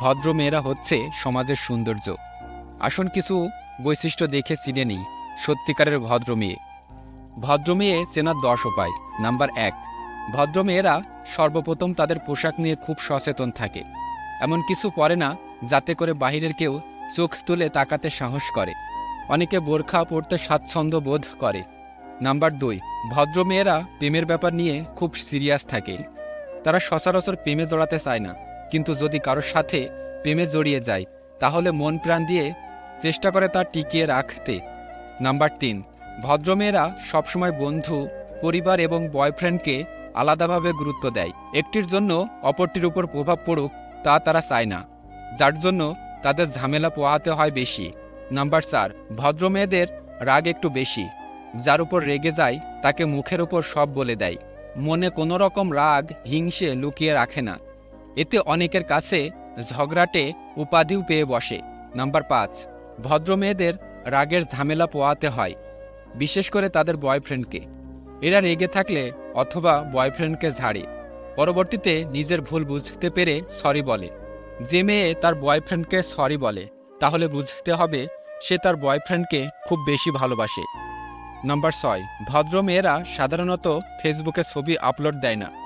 ভদ্র মেয়েরা হচ্ছে সমাজের সৌন্দর্য। আসুন কিছু বৈশিষ্ট্য দেখে চিনে নিই সত্যিকারের ভদ্র মেয়ে ভদ্র মেয়ে চেনার দশ উপায়। নাম্বার এক ভদ্র মেয়েরা সর্বপ্রথম তাদের পোশাক নিয়ে খুব সচেতন থাকে। এমন কিছু পরে না, যাতে করে বাহিরের কেউ চোখ তুলে তাকাতে সাহস করে। অনেকে বোরখা পরতে স্বাচ্ছন্দ্য বোধ করে। নাম্বার দুই ভদ্র মেয়েরা প্রেমের ব্যাপার নিয়ে খুব সিরিয়াস থাকে। তারা সচরাচর প্রেমে জড়াতে চায় না। কিন্তু যদি কারোর সাথে প্রেমে জড়িয়ে যায়, তাহলে মন প্রাণ দিয়ে চেষ্টা করে তা টিকিয়ে রাখতে। নাম্বার তিন, ভদ্রমেয়েরা সবসময় বন্ধু, পরিবার এবং বয়ফ্রেন্ডকে আলাদাভাবে গুরুত্ব দেয়। একটির জন্য অপরটির উপর প্রভাব পড়ুক, তা তারা চায় না। যার জন্য তাদের ঝামেলা পোহাতে হয় বেশি। নাম্বার চার ভদ্র মেয়েদের রাগ একটু বেশি। যার উপর রেগে যায়, তাকে মুখের উপর সব বলে দেয়। মনে কোনো রকম রাগ, হিংসে লুকিয়ে রাখে না। এতে অনেকের কাছে ঝগড়াটে উপাধিও পেয়ে বসে। নাম্বার পাঁচ, ভদ্র মেয়েদের রাগের ঝামেলা পোয়াতে হয়, বিশেষ করে তাদের বয়ফ্রেন্ডকে। এরা রেগে থাকলে অথবা বয়ফ্রেন্ডকে ঝাড়ে। পরবর্তীতে নিজের ভুল বুঝতে পেরে সরি বলে। যে মেয়ে তার বয়ফ্রেন্ডকে সরি বলে, তাহলে বুঝতে হবে সে তার বয়ফ্রেন্ডকে খুব বেশি ভালোবাসে। নাম্বার ছয়, ভদ্র মেয়েরা সাধারণত ফেসবুকে ছবি আপলোড দেয় না।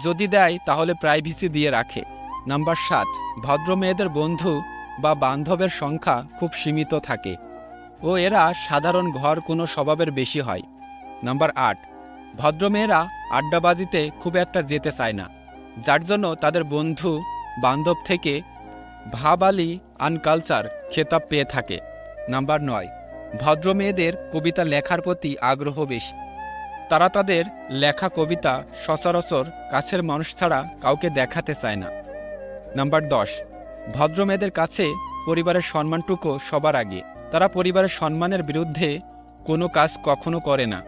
যদি দেয়, তাহলে প্রাইভেসি দিয়ে রাখে। নাম্বার সাত, ভদ্র মেয়েদের বন্ধু বা বান্ধবের সংখ্যা খুব সীমিত থাকে। ও এরা সাধারণ ঘর কোনো স্বভাবের বেশি হয়। নাম্বার আট ভদ্রমেয়েরা আড্ডাবাজিতে খুব একটা যেতে চায় না। যার জন্য তাদের বন্ধু, বান্ধব থেকে ভাবালি আনকালচার খেতাব পেয়ে থাকে। নাম্বার নয়, ভদ্র মেয়েদের কবিতা লেখার প্রতি আগ্রহ বেশি। তারা তাদের লেখা কবিতা সচরাচর কাছের মানুষ ছাড়া কাউকে দেখাতে চায় না। নাম্বার দশ ভদ্রমেয়েদের কাছে পরিবারের সম্মানটুকু সবার আগে। তারা পরিবারের সম্মানের বিরুদ্ধে কোনো কাজ কখনো করে না।